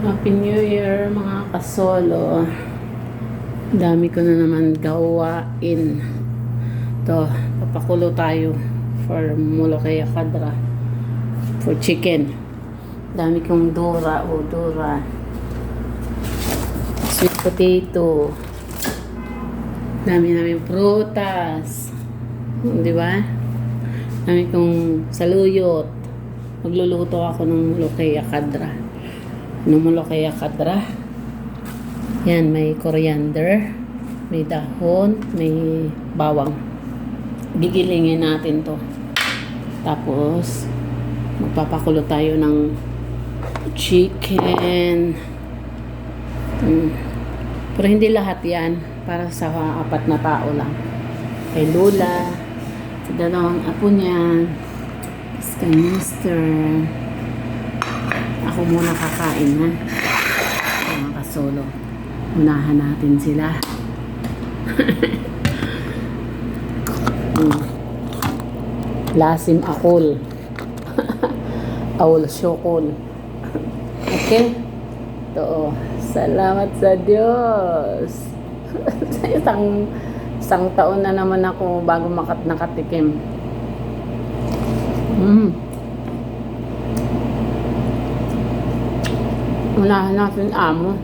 Happy New Year mga kasolo. Dami ko na naman gawain. To, papakulo tayo for mulokaya kadra. For chicken. Dami kong dura o dura. Sweet potato. Dami namin prutas. Di ba? Dami kong saluyot. Magluluto ako ng mulokaya kadra. Numulo kaya kadra. Yan, may coriander, may dahon, may bawang. Gigilingin natin to. Tapos, magpapakulo tayo ng chicken. Mm. Pero hindi lahat yan. Para sa apat na tao lang. Kay Lola, sa dalawang apo niya, kay Mister, ako muna kakain ha. Mga kasolo. Unahan natin sila. Hmm. Lasim akol. Aul syokol. Okay? To. Salamat sa Diyos. sa isang isang taon na naman ako bago makat nakatikim. Mm. Unahan natin amo.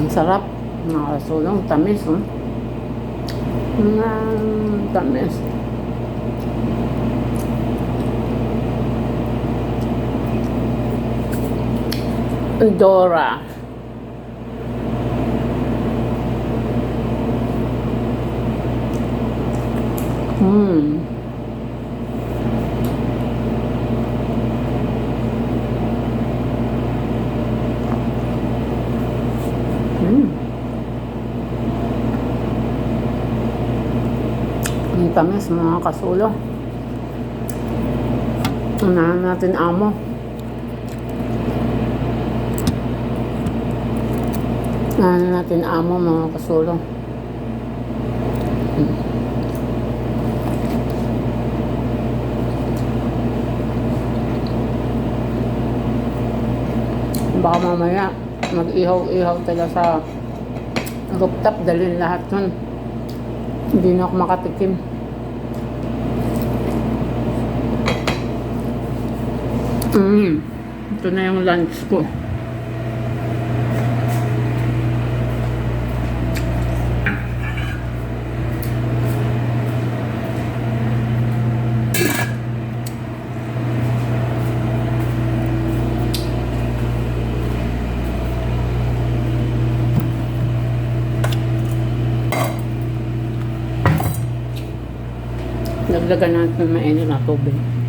Ang sarap. Nakasulong. Tamis, oh. Mm, tamis. Dora. Hmm. Mm. Ang tamis mga kasulo. Unahan natin amo. Unahan natin amo mga kasulo. Mm. Baka mamaya mag-ihaw-ihaw tayo sa rooftop, dalhin lahat yun. Hindi na ako makatikim. Mm. Ito na yung lunch ko. Naglagan natin ng mainit na tubig.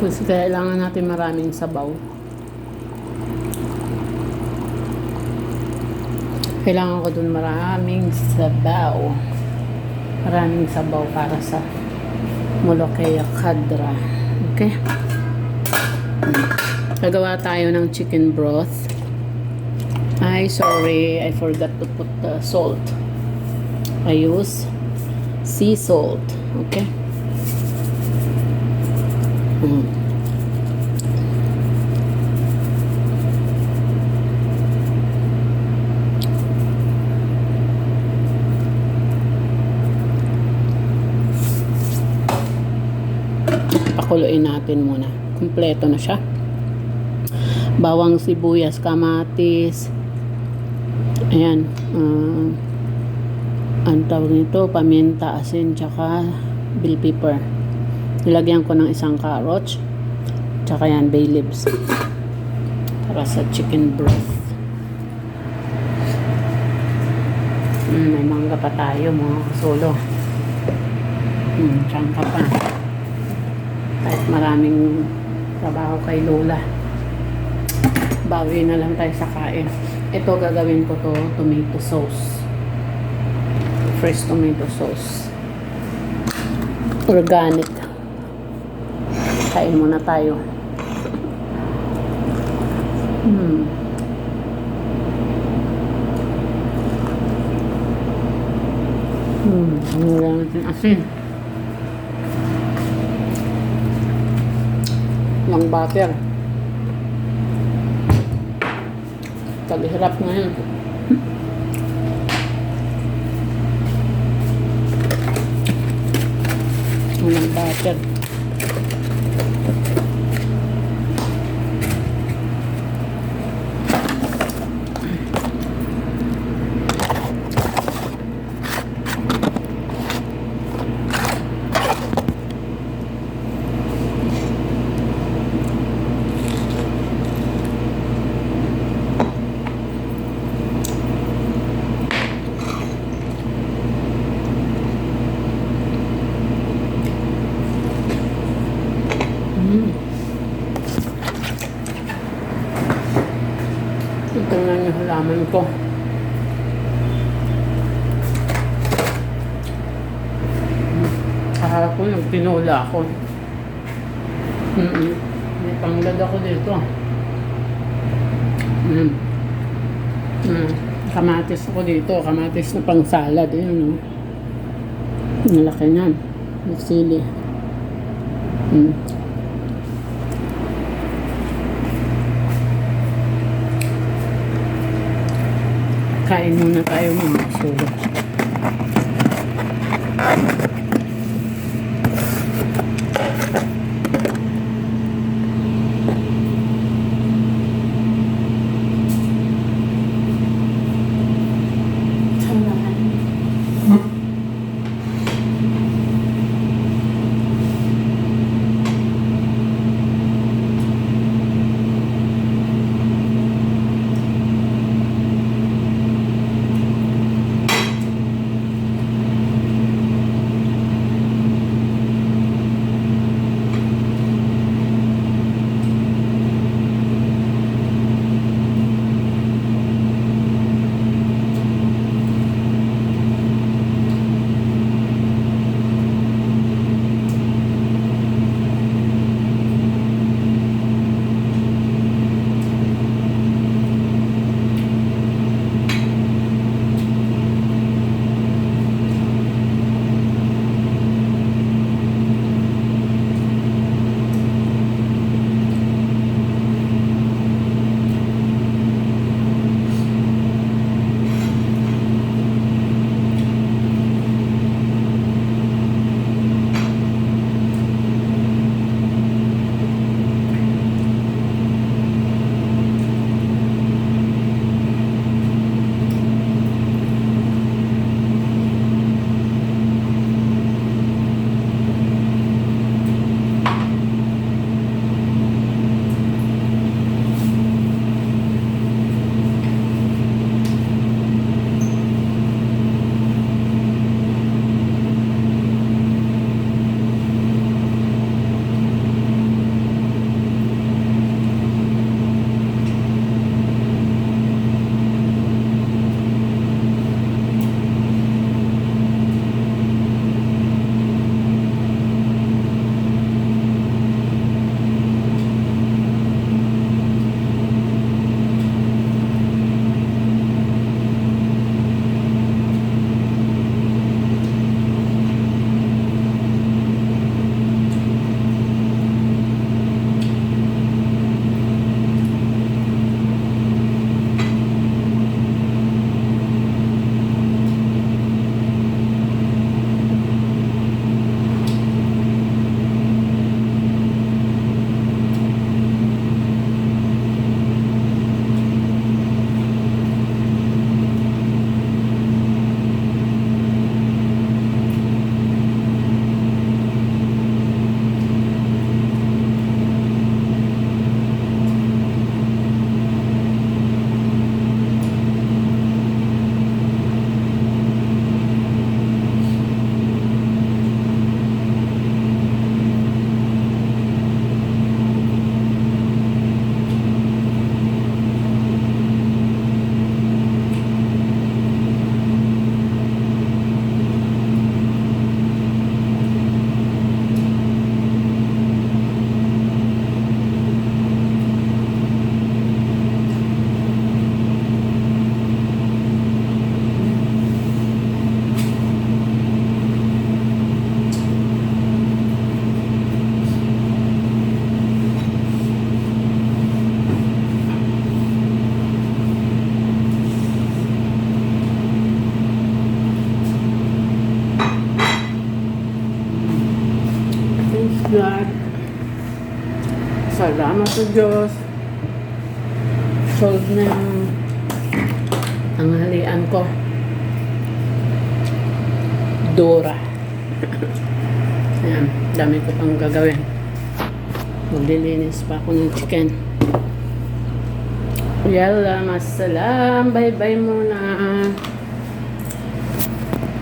Kasi kailangan natin maraming sabaw. Kailangan ko dun maraming sabaw. Maraming sabaw para sa Molokaya Kadra. Okay? Nagawa tayo ng chicken broth. Ay, sorry. I forgot to put the salt. I use sea salt. Okay? Mm. Pakuluin natin muna. Kompleto na siya bawang sibuyas, kamatis. Ayan. Uh, ang tawag nito, paminta, asin, tsaka bell pepper. Nilagyan ko ng isang carrot. Tsaka yan, bay leaves. Para sa chicken broth. Mm, may mangga pa tayo, mga kasolo. Mm, tsangka pa. Kahit maraming trabaho kay Lola bawi na lang tayo sa kain. Ito gagawin ko to tomato sauce. Fresh tomato sauce. Organic. Kain muna tayo. Hmm. Hmm, mura natin asin. Ng butter. Kalihirap na yan. Ng butter. Mm. Ito na yung halaman ko. Kaharap ko yung tinula ako. Mm May panglad ako dito. Mm. Mm. Kamatis ako dito. Kamatis na pang salad. Ayun, no? Ang laki niyan. Mm. Kain muna tayo mga kasulo. Salamat sa Diyos. Solve na yung tanghalian ko. Dora. Ayan, dami ko pang gagawin. Maglilinis pa ako ng chicken. Yalla, masalam. Bye-bye muna.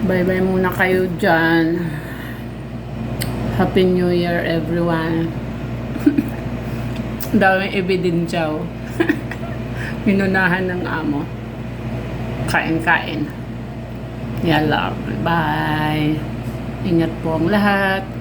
Bye-bye muna kayo dyan. Happy New Year, everyone. Daming ebidensya. oh. Pinunahan ng amo. Kain-kain. Yalla, bye. Ingat po ang lahat.